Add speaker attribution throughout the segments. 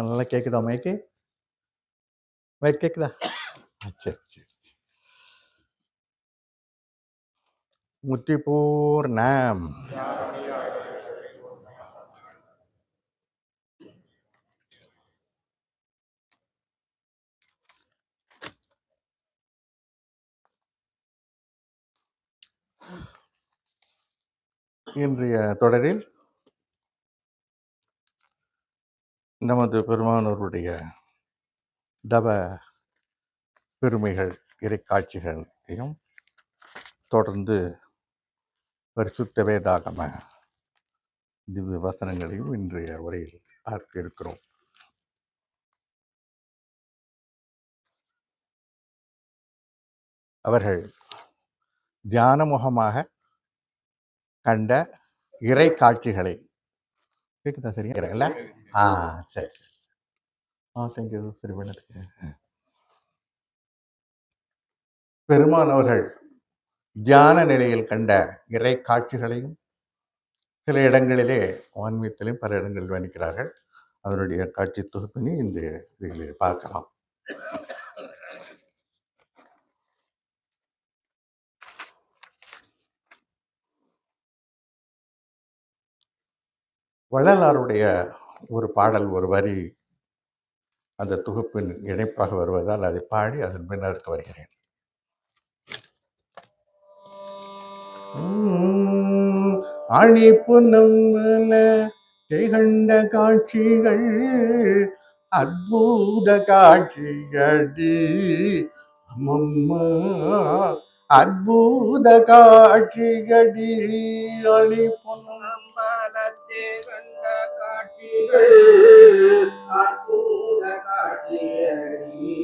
Speaker 1: நல்லா கேட்குதா மைக்கு மைக் கேட்குதா சரி சரி சரி. முத்திபூர்ணம் இன்றைய தொடரில் நமது பெருமானோருடைய தவ பெருமைகள் இறைக்காட்சிகளையும் தொடர்ந்து பரிசுத்த வேதாகம திவ்ய வசனங்களையும் இன்றைய உரையில் பார்க்க இருக்கிறோம். அவர்கள் தியானமுகமாக கண்ட இறை காட்சிகளை கேட்குதா சரியா ஆ சரி ஆ தேங்க்யூ சரி பண்ணதுக்கு பெருமான் அவர்கள் தியான நிலையில் கண்ட இறை காட்சிகளையும் சில இடங்களிலே ஆன்மீகத்திலையும் பல இடங்களில் வர்ணிக்கிறார்கள் அதனுடைய காட்சி தொகுப்பினை இந்த இதில் பார்க்கலாம் வள்ளலாருடைய ஒரு பாடல் ஒரு வரி அந்த தொகுப்பின் இணைப்பாக வருவதால் அதை பாடி அதன் பின் அதற்கு வருகிறேன். ஆணி அணிப்பு நம்மல காட்சிகள் அற்புத காட்சியடி அம்மம்மா அற்புத காட்சிகடி அணி
Speaker 2: பொன்னம்பல கண்ட அற்புத காட்சியடி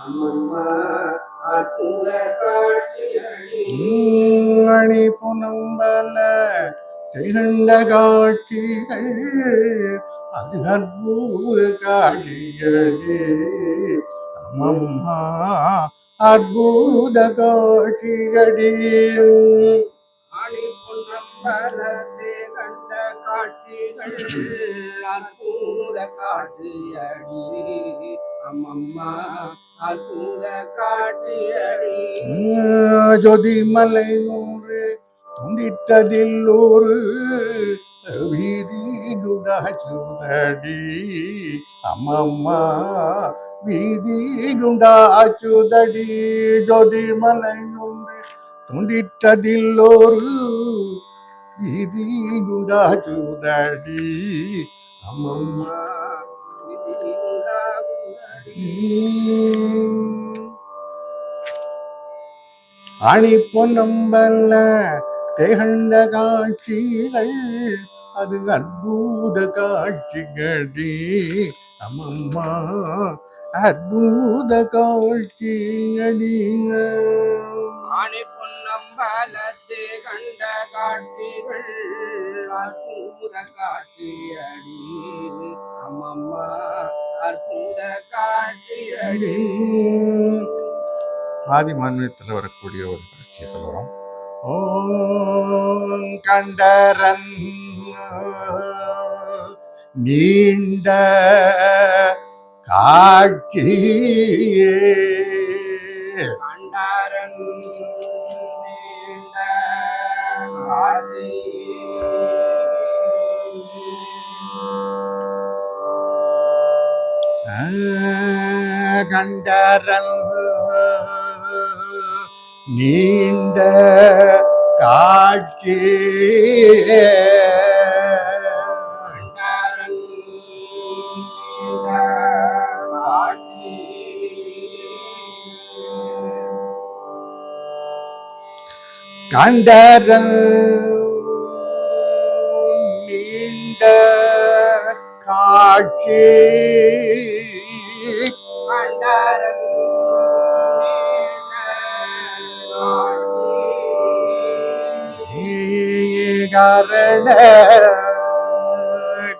Speaker 2: அம்மம்மா அற்புத காட்சியடி
Speaker 1: மணி புனம்பல திகழ்ந்த காட்சிகள் அது அற்புத காட்சியடி அம்மம்மா அற்புத காட்சியடி
Speaker 2: அணி புனம்பல அற்புத காட்சியடி அம்மம்மா அற்புத காட்டியடி
Speaker 1: ஜோதி மலை நூறு துண்டிட்டதில் ஒரு வீதி குடாச்சுதடி அம்மம்மா வீதி குண்டாச்சுதடி ஜோதிமலை ஒன்று துண்டிட்டதில் ஒரு வீதி குண்டாச்சுதடி அணி பொன்னம்பல்ல திகழ்ந்த காட்சிகள் அது அற்புத காட்சிகளே. அம்மம்மா அற்புத காட்சிகளீங்க
Speaker 2: ஆணி பொன்னம்பலத்தே கண்ட காட்சிகள் அற்புத காட்சியடி அம்மம்மா அற்புத காட்சியடி
Speaker 1: ஆதி மாநிலத்தில் வரக்கூடிய ஒரு காட்சியை சொல்லுவோம் ஓம் கண்டரன் நீண்ட காட்சியே. கண்டரல் நீண்ட காட்சி
Speaker 2: கண்டாரன் நீண்ட காட்சி.
Speaker 1: கண்டரல் நீண்ட காட்சி
Speaker 2: கண்டாரன்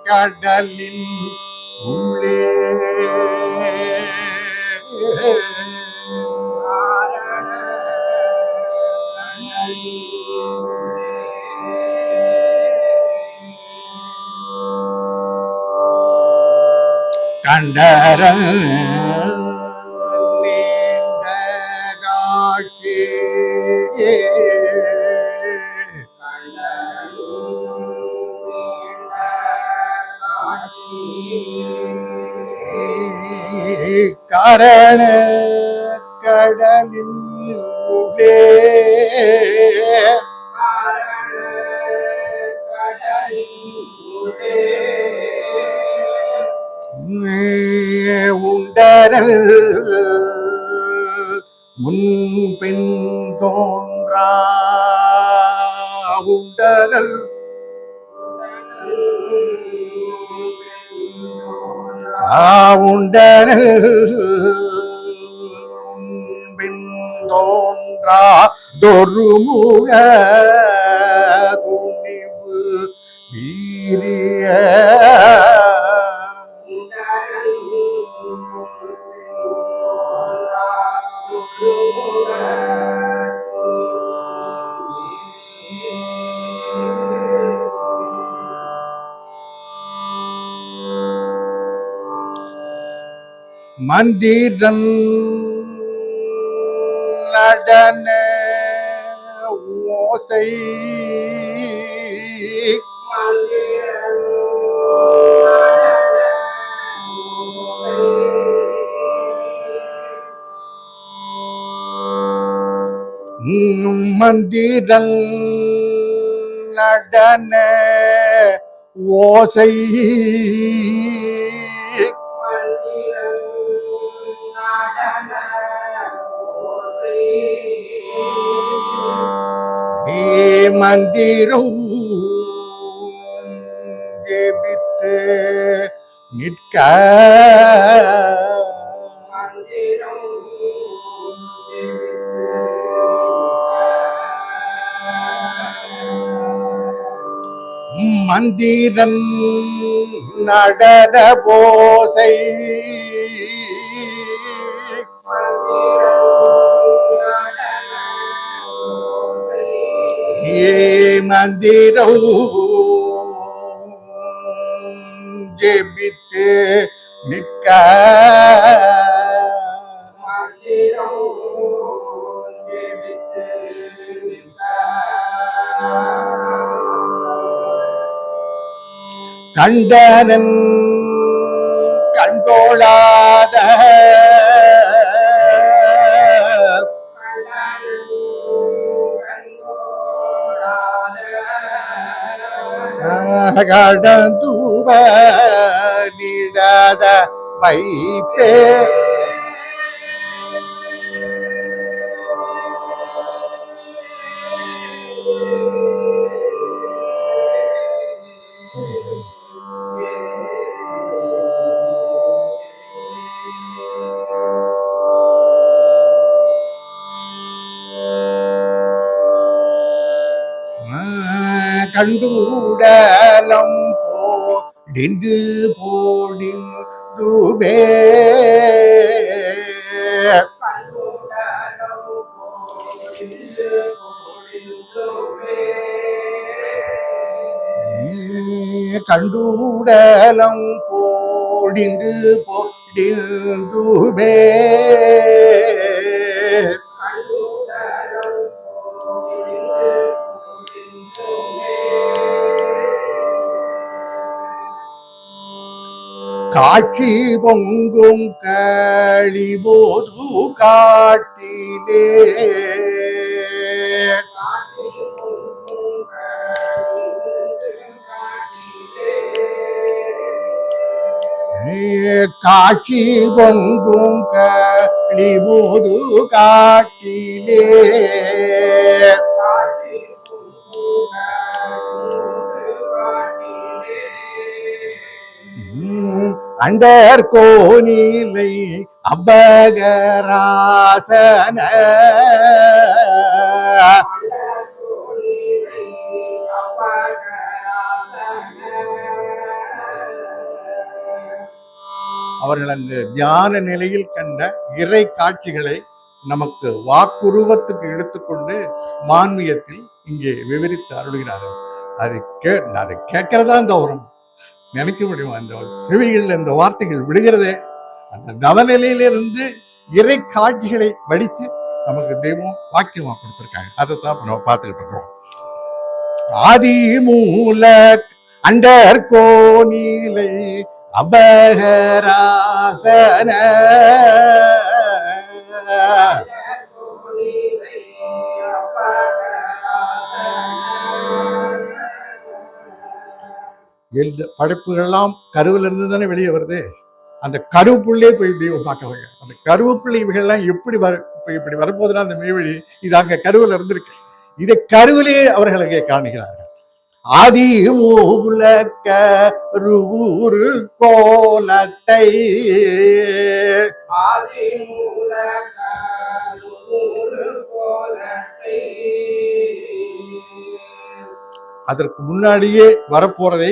Speaker 2: நீண்ட கண்டலிலே.
Speaker 1: கண்டர நீண்ட காட்சி கரண கடலில் உள்ளே உண்டரல். முன்பின் தோன்றா உண்டரல். உண்டரல். முன்பின் தோன்றா தொருமுக துணிவு வீரிய மந்திரன் நடன ஓசை. மந்திரன் நடன ஓசை. மந்திரம் ஜெபித்து நிற்க. மந்திரன் நடன போசை. ஏ மந்திரம் ஜெபித்து நிற்க கண்டனன் கடந்தூப நீடாத வைப்பே. கண்டூடலம் போடிந்து போடிந்துபே கண்டூடலம் போடிந்து போடிந்துபே காட்சி பொங்கும் களிபோது காட்டிலே. காட்சி பொங்கும் களிபோது காட்டிலே. அண்டர் கோனிலை அபகராசன. அவர்கள் அங்கு தியான நிலையில் கண்ட இறை காட்சிகளை நமக்கு வாக்குருவத்துக்கு எடுத்துக்கொண்டு மான்மியத்தில் இங்கே விவரித்து அருள்கிறார்கள். அதை கே அதை கேட்கறதா கௌரவம் நினைக்க முடியும் அந்த செவிகளில் இந்த வார்த்தைகள் விடுகிறதே அந்த நவநிலையிலிருந்து இறை காட்சிகளை வடித்து நமக்கு தெய்வம் வாக்கியமா கொடுத்துருக்காங்க அதை தான் நம்ம பார்த்துக்கிட்டு இருக்கிறோம். ஆதி மூல அண்டர் கோணிலை அபகராசன எந்த படைப்புகள்லாம் கருவில் இருந்து தானே வெளியே வருது. அந்த கருவுக்குள்ளே போய் தெய்வம் பார்க்கறாங்க. அந்த கருவுக்குள்ள இவைகள்லாம் எப்படி வர இப்ப இப்படி வரப்போதுன்னா அந்த மெய்வழி இது அங்க கருவில் இருந்திருக்கு. இதை கருவிலே அவர்களுக்கு காணுகிறார்கள். ஆதி
Speaker 2: ஆதிமூல கருவூரு கோலத்தை
Speaker 1: அதற்கு முன்னாடியே வரப்போறதை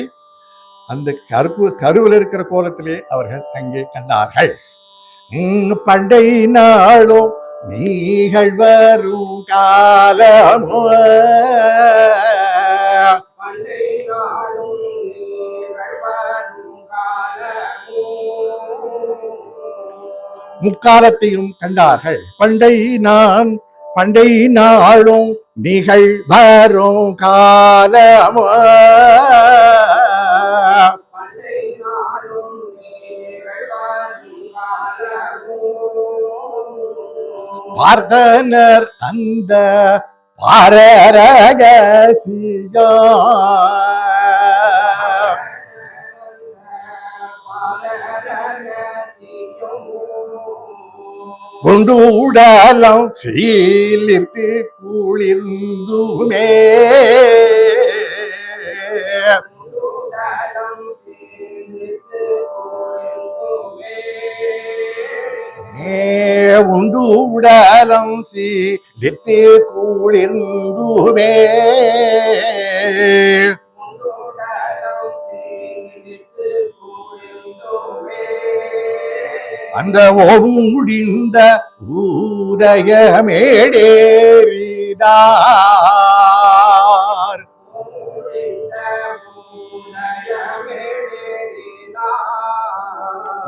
Speaker 1: அந்த கருப்பு கருவில் இருக்கிற கோலத்திலே அவர்கள் அங்கே கண்டார்கள். பண்டை நாளும் நீங்கள் வரும் காலமோ. முக்காலத்தையும் கண்டார்கள். பண்டை நான் பண்டை நாளும் நிகழ் வரும் காலமோ. பார்த்தனர் அந்த பாரரகசியா. கொண்டு உடலம் சீலித்து குளிர்ந்துமே உண்டு உடலம் சீலித்து குளிர்ந்துமே அந்த ஓம் முடிந்த ஊதயமேடேறினார்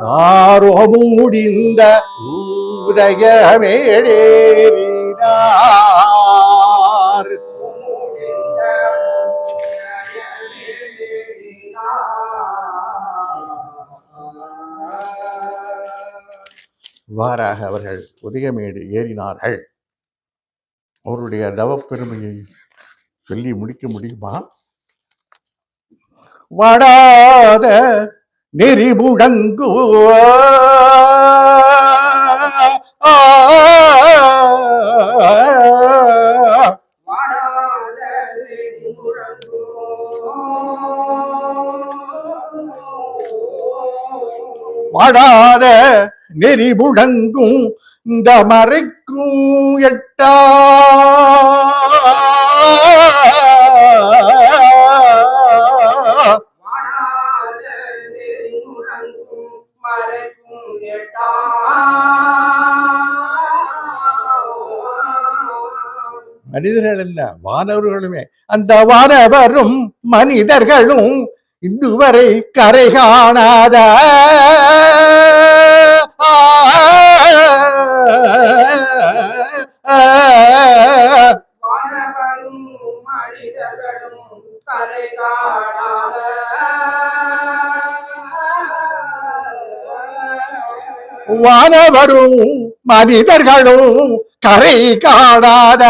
Speaker 1: ஆரோ முடிந்த ஊதயமேடேறினார் இவ்வாறாக அவர்கள் உதயமேடு ஏறினார்கள். அவருடைய தவப்பெருமையை சொல்லி முடிக்க முடியுமா? வாடாத நெறி முழங்கு வாடாத நெறி முழங்கும் இந்த மறைக்கும் எட்டா. மனிதர்கள் அல்ல வானவர்களுமே அந்த வானவரும் மனிதர்களும் இதுவரை கரை காணாத
Speaker 2: மனிதர்களும் கரை காணாத
Speaker 1: வானவரும் மனிதர்களும் கரை காணாத.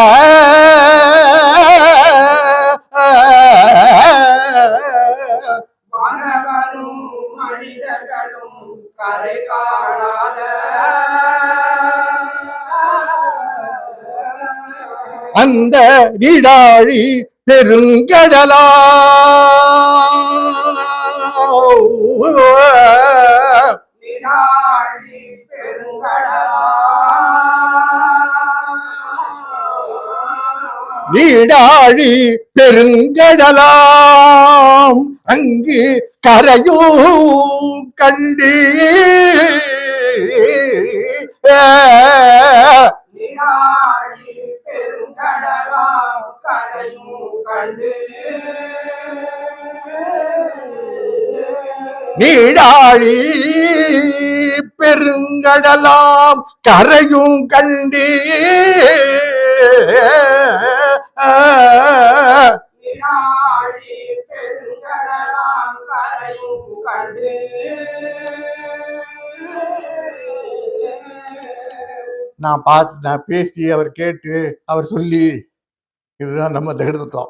Speaker 1: அந்த நீடாழி பெருங்கடலா.
Speaker 2: நிலாழி பெருங்கடலா.
Speaker 1: நீடாழி பெருங்கடலாம். அங்கு கரையோ கண்டு
Speaker 2: கரையும் கண்டு
Speaker 1: நீடாழி பெருங்கடலாம் கரையும் கண்டே. நான் பார்த்து நான் பேசி அவர் கேட்டு அவர் சொல்லி இதுதான் நம்ம தகடுத்தோம்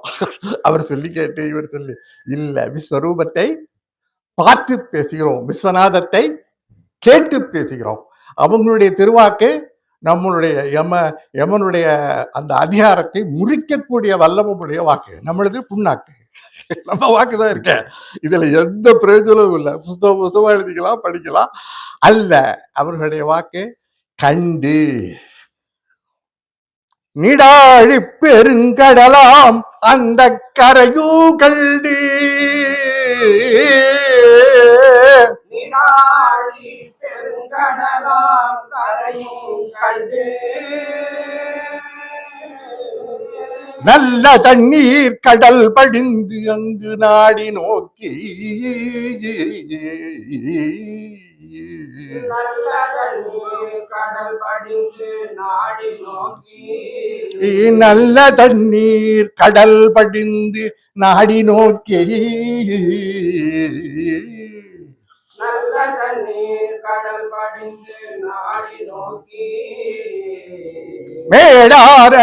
Speaker 1: அவர் சொல்லி கேட்டு இவர் சொல்லி. இல்ல விஸ்வரூபத்தை பார்த்து பேசுகிறோம். விஸ்வநாதத்தை கேட்டு பேசுகிறோம். அவங்களுடைய திருவாக்கு நம்மளுடைய யம யமனுடைய அந்த அதிகாரத்தை முறிக்கக்கூடிய வல்லமுடைய வாக்கு. நம்மளது புண்ணாக்கு. நம்ம வாக்கு தான் இருக்க. இதுல எந்த பிரயோஜனமும் இல்லை. புஸ்தகம் புஸ்தகம் எழுதிக்கலாம் படிக்கலாம். அல்ல அவர்களுடைய வாக்கு கண்டு நிடாழி பெருங்கடலாம் அந்த கரையூ கண்டு நல்ல தண்ணீர் கடல் படிந்து அங்கு நாடி நோக்கி.
Speaker 2: நல்ல தண்ணீர் கடல் படிந்து நாடி நோக்கி.
Speaker 1: நல்ல தண்ணீர் கடல் படிந்து நாடி நோக்கி மேடார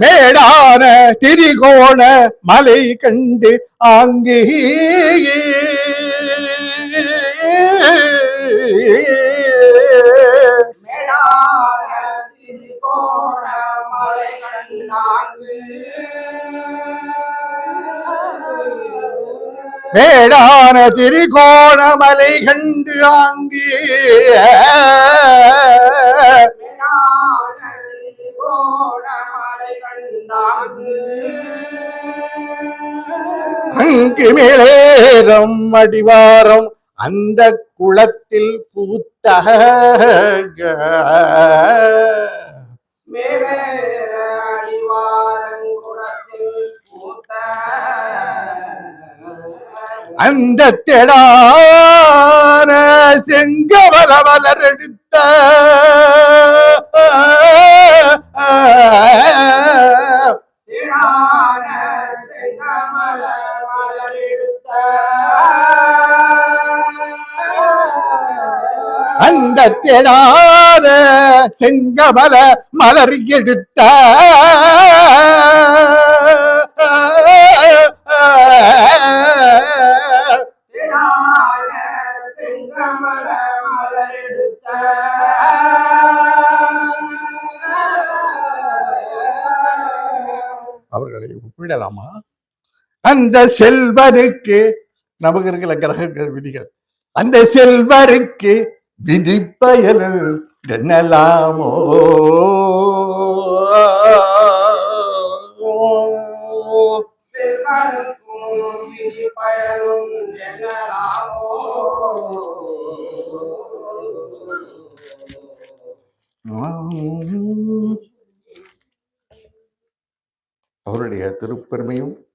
Speaker 2: மேடான
Speaker 1: திரிகோண மலை கண்டு ஆங்கே.
Speaker 2: மேடான திரிகோண மலை கண்டாங்கு
Speaker 1: மேடான திரிகோண மலை கண்டு ஆங்கே. அங்கு மேலேறம் அடிவாரம் அந்த குளத்தில் பூத்த
Speaker 2: மேலே அடிவாரன் குளத்தில் பூத்த
Speaker 1: அந்த தெடான செங்கவல வளரெடுத்த
Speaker 2: திடான
Speaker 1: அந்த தேடாத செங்கமல மலர் எடுத்த அவர்களை ஒப்பிடலாமா? அந்த செல்வனுக்கு நமக்கு இருக்கிற கிரகங்கள் விதிகள். அந்த செல்வருக்கு
Speaker 2: விதி பயல் என்னலாமோ
Speaker 1: அவருடைய திருப்பெருமையும்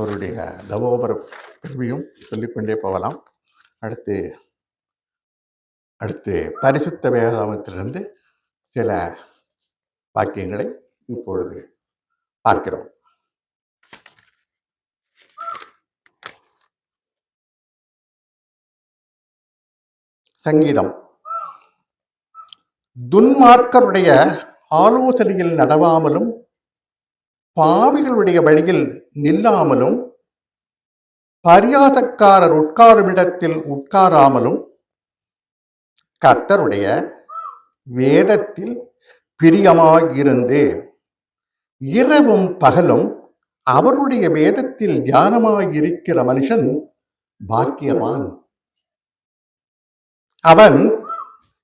Speaker 1: அவருடைய தவோபர பெருமையும் சொல்லிக்கொண்டே போகலாம். அடுத்து அடுத்து பரிசுத்த வேதாமத்திலிருந்து சில வாக்கியங்களை இப்பொழுது பார்க்கிறோம். சங்கீதம். துன்மார்க்கருடைய ஆலோசனையில் நடவாமலும் பாவிகளுடைய வழியில் நில்லாமலும் பரியாதக்காரர் உட்காரும் இடத்தில் உட்காராமலும் கர்த்தருடைய வேதத்தில் பிரியமாயிருந்து இரவும் பகலும் அவருடைய வேதத்தில் தியானமாயிருக்கிற மனுஷன் பாக்கியவான். அவன்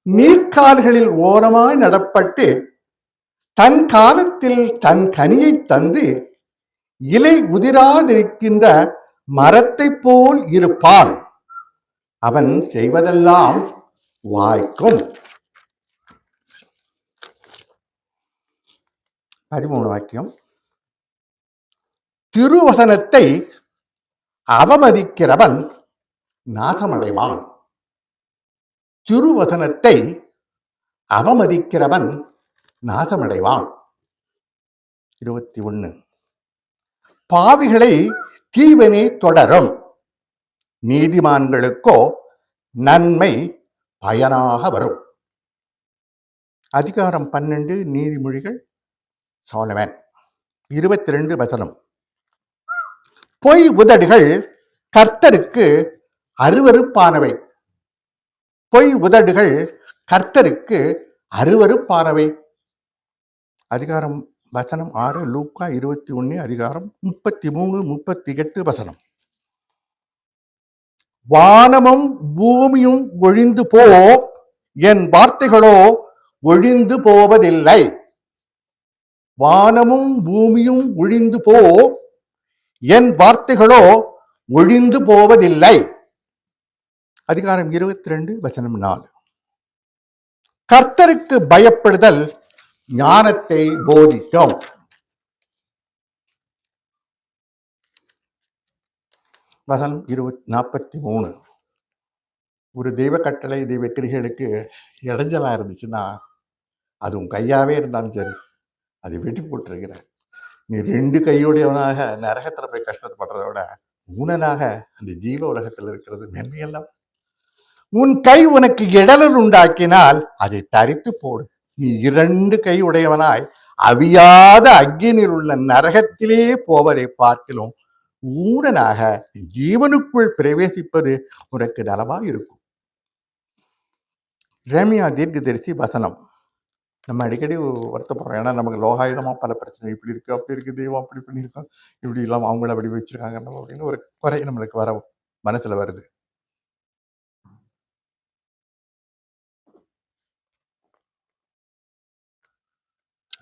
Speaker 1: நீர்க்கால்களில் ஓரமாய் நடப்பட்டு தன் காலத்தில் தன் கனியை தந்து இலை உதிராதிருக்கின்ற மரத்தைப் போல் இருப்பான். அவன் செய்வதெல்லாம் வாய்க்கும். பதிமூணு வாக்கியம். திருவசனத்தை அவமதிக்கிறவன் நாசமடைவான். திருவசனத்தை அவமதிக்கிறவன் நாசமடைவான் இருபத்தி ஒண்ணு. பாவிகளை தீவனே தொடரும். நீதிமான்களுக்கோ நன்மை பயனாக வரும். அதிகாரம் பன்னெண்டு நீதிமொழிகள் சோழவன் இருபத்தி ரெண்டு வசனம். பொய் உதடுகள் கர்த்தருக்கு அருவருப்பானவை. பொய் உதடுகள் கர்த்தருக்கு அருவருப்பானவை. அதிகாரம் வசனம் ஆறு லூக்கா இருபத்தி ஒன்று அதிகாரம் முப்பத்தி மூணு முப்பத்தி எட்டு வசனம். வானமும் பூமியும் ஒழிந்து போ என் வார்த்தைகளோ ஒழிந்து போவதில்லை. வானமும் பூமியும் ஒழிந்து போ என் வார்த்தைகளோ ஒழிந்து போவதில்லை. அதிகாரம் இருபத்தி ரெண்டு வசனம் நாலு. கர்த்தருக்கு பயப்படுதல் ஞானத்தை போதிக்கும் வசனம் இருபத் நாற்பத்தி மூணு. ஒரு தெய்வ கட்டளை தெய்வ கிரிகளுக்கு இடைஞ்சலா இருந்துச்சுன்னா அது உன் கையாவே இருந்தாலும் சரி அதை வெட்டி போட்டிருக்கிற. நீ ரெண்டு கையுடையவனாக நரகத்தில் போய் கஷ்டப்படுறத விட ஊனனாக அந்த ஜீவ உலகத்தில் இருக்கிறது நன்மையெல்லாம் உன் கை உனக்கு இடலல் உண்டாக்கினால் அதை தரித்து போடு. நீ இரண்டு கை உடையவனாய். அவியாத அக்னியில் உள்ள நரகத்திலே போவதை பார்க்கிலும் ஊனனாக ஜீவனுக்குள் பிரவேசிப்பது உனக்கு நலமா இருக்கும். ரேமியா தீர்க்கதரிசி வசனம். நம்ம அடிக்கடி வருத்தப்படுறோம் ஏன்னா நமக்கு லோகாயுதமா பல பிரச்சனை இப்படி இருக்கு அப்படி இருக்கு தெய்வம் அப்படி பண்ணியிருக்கோம். இப்படி இல்லாம அவங்கள அப்படி வச்சிருக்காங்க. நம்ம அப்படின்னு ஒரு குறை நம்மளுக்கு வர மனசுல வருது.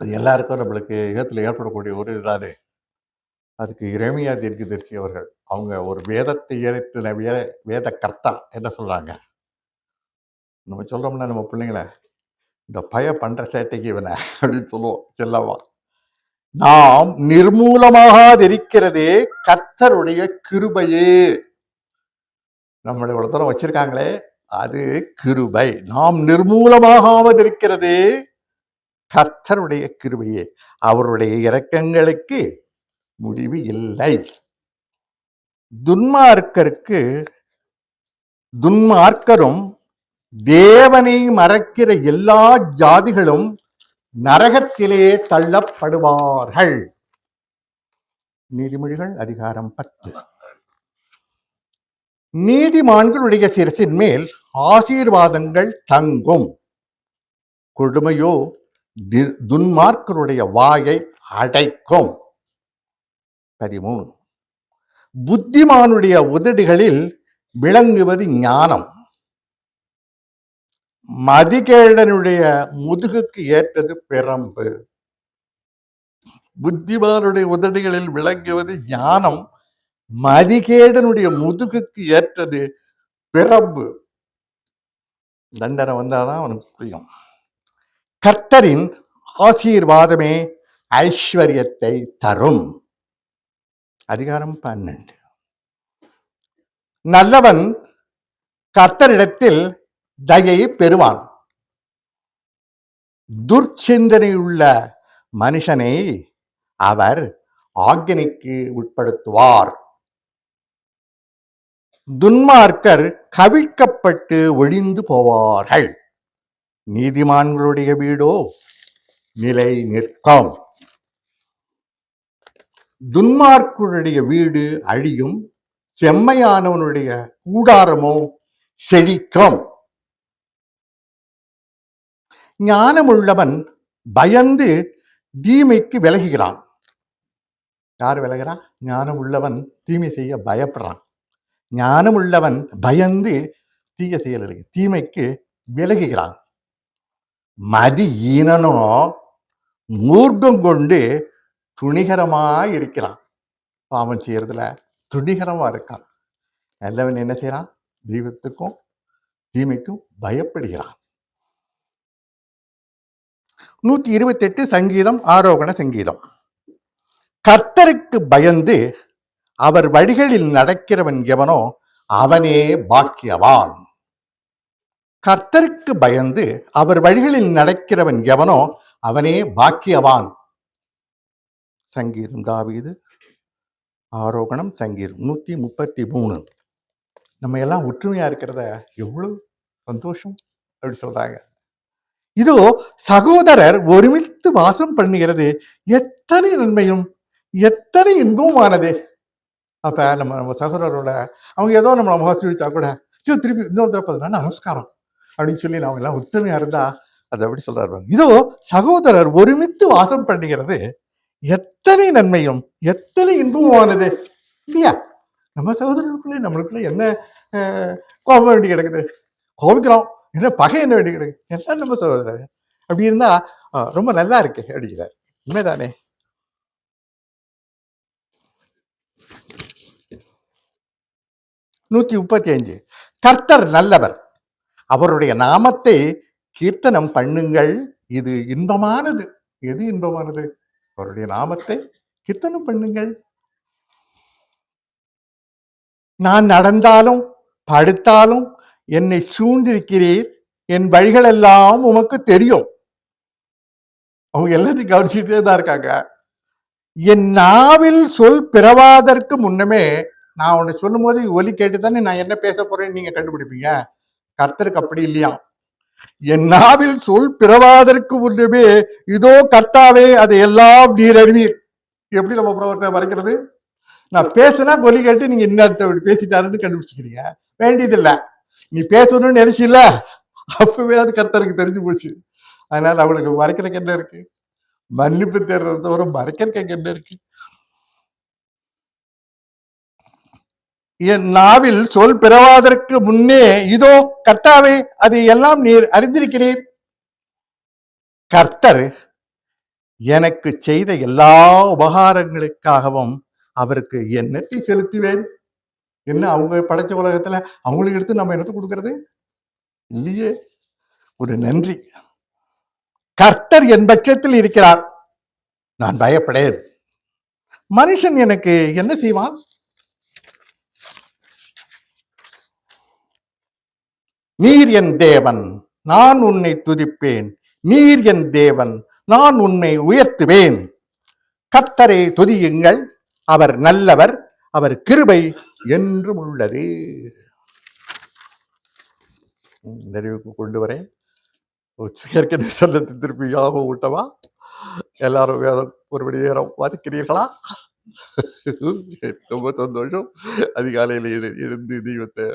Speaker 1: அது எல்லாருக்கும் நம்மளுக்கு இடத்துல ஏற்படக்கூடிய ஒரு இதுதானே அதுக்கு இறைமையா தீர்க்கதரிசி அவர்கள் அவங்க ஒரு வேதத்தை இறைத்தின வே வேத கர்த்தா என்ன சொல்கிறாங்க நம்ம சொல்றோம்னா நம்ம பிள்ளைங்கள இந்த பய பண்ற சேட்டைக்கு இவனை அப்படின்னு சொல்லுவோம் செல்லவா. நாம் நிர்மூலமாகாதிருக்கிறதே கர்த்தருடைய கிருபையே. நம்மளை இவ்வளோ தூரம் வச்சிருக்காங்களே அது கிருபை. நாம் நிர்மூலமாகாமல் இருக்கிறதே கர்த்தருடைய கிருபையே. அவருடைய இரக்கங்களுக்கு முடிவு இல்லை. துன்மார்க்கருக்கு துன்மார்க்கரும் தேவனை மறக்கிற எல்லா ஜாதிகளும் நரகத்திலே தள்ளப்படுவார்கள். நீதிமொழிகள் அதிகாரம் பத்து. நீதிமான்களுடைய சிரசின் மேல் ஆசீர்வாதங்கள் தங்கும். கொடுமையோ துன்மார்க்கருடைய வாயை அடைக்கும். பதிமூணு. புத்திமானுடைய உதடுகளில் விளங்குவது ஞானம். மதிகேடனுடைய முதுகுக்கு ஏற்றது பிரம்பு புத்திமானுடைய உதடுகளில் விளங்குவது ஞானம். மதிகேடனுடைய முதுகுக்கு ஏற்றது பிரம்பு தண்டனை வந்தாதான் அவனுக்கு புரியும். கர்த்தரின் ஆசீர்வாதமே ஐஸ்வர்யத்தை தரும். அதிகாரம் பன்னெண்டு. நல்லவன் கர்த்தரிடத்தில் தயையை பெறுவான். துர்ச்சிந்தனையுள்ள மனுஷனை அவர் ஆக்கினைக்கு உட்படுத்துவார். துன்மார்க்கர் கவிழ்க்கப்பட்டு ஒழிந்து போவார்கள். நீதிமான்களுடைய வீடோ நிலை நிற்கும். துன்மார்க்குடைய வீடு அழியும் செம்மையானவனுடைய கூடாரமோ செழிக்கும். ஞானமுள்ளவன் பயந்து தீமைக்கு விலகுகிறான். யார் விலகிறான் ஞானம் உள்ளவன் தீமை செய்ய பயப்படுறான். ஞானம் உள்ளவன் பயந்து தீய செயல் தீமைக்கு விலகுகிறான். மதி ஈனனும் மூர்க்கம் கொண்டு துணிகரமாக இருக்கிறான். பாவம் செய்யறதுல துணிகரமா இருக்கான். நல்லவன் என்ன செய்யறான்? தெய்வத்துக்கும் தீமைக்கும் பயப்படுகிறான். நூத்தி இருபத்தெட்டு சங்கீதம் ஆரோகண சங்கீதம். கர்த்தருக்கு பயந்து அவர் வழிகளில் நடக்கிறவன் எவனோ அவனே பாக்கியவான். கர்த்தருக்கு பயந்து அவர் வழிகளில் நடக்கிறவன் எவனோ அவனே பாக்கியவான். சங்கீதம் தாவீது ஆரோகணம் சங்கீதம் நூத்தி முப்பத்தி மூணு நம்ம எல்லாம் ஒற்றுமையா இருக்கிறத எவ்வளவு சந்தோஷம் அப்படி சொல்றாங்க. இதோ சகோதரர் ஒருமித்து வாசம் பண்ணுகிறது. எத்தனை நன்மையும் எத்தனை இன்பமானது அப்ப நம்ம நம்ம சகோதரரோட அவங்க ஏதோ நம்மளை முகத்து கூட திருப்பி இன்னொரு தடவை நமஸ்காரம். அப்படின்னு சொல்லி நாம எல்லாம் ஒத்துமையா இருந்தா அது அப்படி சொல்றாரு இதோ சகோதரர் ஒருமித்து வாசம் பண்ணுகிறது. எத்தனை நன்மையும் எத்தனை இன்பமானது இல்லையா? நம்ம சகோதரர்களுக்குள்ளே நம்மளுக்குள்ள என்ன கோபம் வேண்டி கிடக்குது? கோபிக்கிறோம். என்ன பகை என்ன வேண்டி கிடக்குது? எல்லாம் நம்ம சகோதரர். அப்படி இருந்தா ரொம்ப நல்லா இருக்கு அப்படிங்கிறார். உண்மைதானே? நூத்தி முப்பத்தி அஞ்சு கர்த்தர் நல்லவர். அவருடைய நாமத்தை கீர்த்தனம் பண்ணுங்கள். இது இன்பமானது. எது இன்பமானது? அவருடைய நாமத்தை கீர்த்தனம் பண்ணுங்கள். நான் நடந்தாலும் படுத்தாலும் என்னை சூழ்ந்திருக்கிறீர். என் வழிகள் எல்லாம் உமக்கு தெரியும். அவங்க எல்லாத்தையும் கவனிச்சுட்டே தான் இருக்காங்க. என் நாவில் சொல் பிறவாதற்கு முன்னமே நான் உன்னை சொல்லும் போது ஒலி கேட்டு தானே நான் என்ன பேச போறேன்னு நீங்க கண்டுபிடிப்பீங்க? கர்த்தருக்கு அப்படி இல்லையா? என் நாவில் சொல் பிறவாதற்கு முன்னமே இதோ கர்த்தாவே அதை எல்லாம் நீர் அறிவீர். எப்படி நம்ம பிரவர்த்தனை வரைக்கிறது நான் பேசுனா கொலி கேட்டு நீங்க இன்னொருத்த பேசிட்டாருன்னு கண்டுபிடிச்சிக்கிறீங்க. வேண்டியதில்ல. நீ பேசணும்னு நினைச்சில்ல. அப்பவே அது கர்த்தருக்கு தெரிஞ்சு போச்சு. அதனால அவளுக்கு மறைக்கிறக்கு என்ன இருக்கு. மன்னிப்பு தேடுறத தவிர மறைக்கிறக்கு என்ன இருக்கு. என் நாவில் சொல் பிறவாதற்கு முன்னே இதோ கர்த்தாவே அதை எல்லாம் நீர் அறிந்திருக்கிறீர். கர்த்தர் எனக்கு செய்த எல்லா உபகாரங்களுக்காகவும் அவருக்கு என்னத்தை செலுத்துவேன். என்ன அவங்க படைச்ச உலகத்துல அவங்களுக்கு எடுத்து நம்ம என்னத்தை கொடுக்கறது? இல்லையே. ஒரு நன்றி. கர்த்தர் என் பட்சத்தில் இருக்கிறார். நான் பயப்படேன். மனுஷன் எனக்கு என்ன செய்வான்? நீர் என் தேவன் நான் உன்னை துதிப்பேன். நீர் என் தேவன் நான் உன்னை உயர்த்துவேன். கத்தரை துதியுங்கள். அவர் நல்லவர் அவர் கிருபை என்றும் உள்ளது. நிறைவுக்கு கொண்டு வரேன். ஏற்கனவே சொல்லத்தை திருப்பி ஞாபகம் ஊட்டவா எல்லாரும் வேதம் ஒருபடி நேரம் வாதிக்கிறீர்களா? ரொம்ப சந்தோஷம். அதிகாலையில் எழு எழுந்து தெய்வத்தை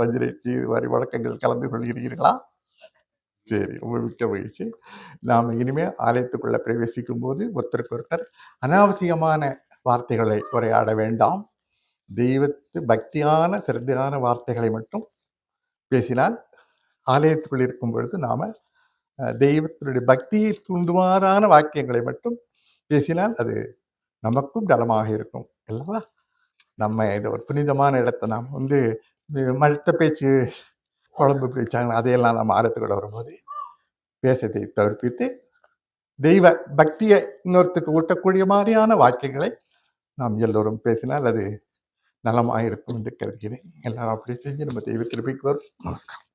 Speaker 1: பதினெட்டு வரி வழக்கங்கள் கலந்து கொள்கிறீர்களா? சரி ரொம்ப மிக்க மகிழ்ச்சி. நாம் இனிமே ஆலயத்துக்குள்ள பிரவேசிக்கும் போது ஒருத்தருக்கு ஒருத்தர் அனாவசியமான வார்த்தைகளை உரையாட வேண்டாம். தெய்வத்து பக்தியான சிறந்தான வார்த்தைகளை மட்டும் பேசினால் ஆலயத்துக்குள் இருக்கும் பொழுது நாம தெய்வத்தினுடைய பக்தியை தூண்டுமாறான வாக்கியங்களை மட்டும் பேசினால் அது நமக்கும் நலமாக இருக்கும். அல்லவா? நம்ம இது ஒரு புனிதமான இடத்தை நாம் வந்து மற்ற பேச்சு குழம்பு பிடிச்சாங்க அதையெல்லாம் நம்ம ஆரத்துக்கூட வரும்போது பேசத்தை தவிர்ப்பித்து தெய்வ பக்தியை இன்னொருத்துக்கு ஊட்டக்கூடிய மாதிரியான வாக்கியங்களை நாம் எல்லோரும் பேசினால் அது நலமாக இருக்கும் என்று கருதுகிறேன். எல்லாரும் அப்படி செஞ்சு நம்ம தெய்வ திருப்பிக்கு வரும். நமஸ்காரம்.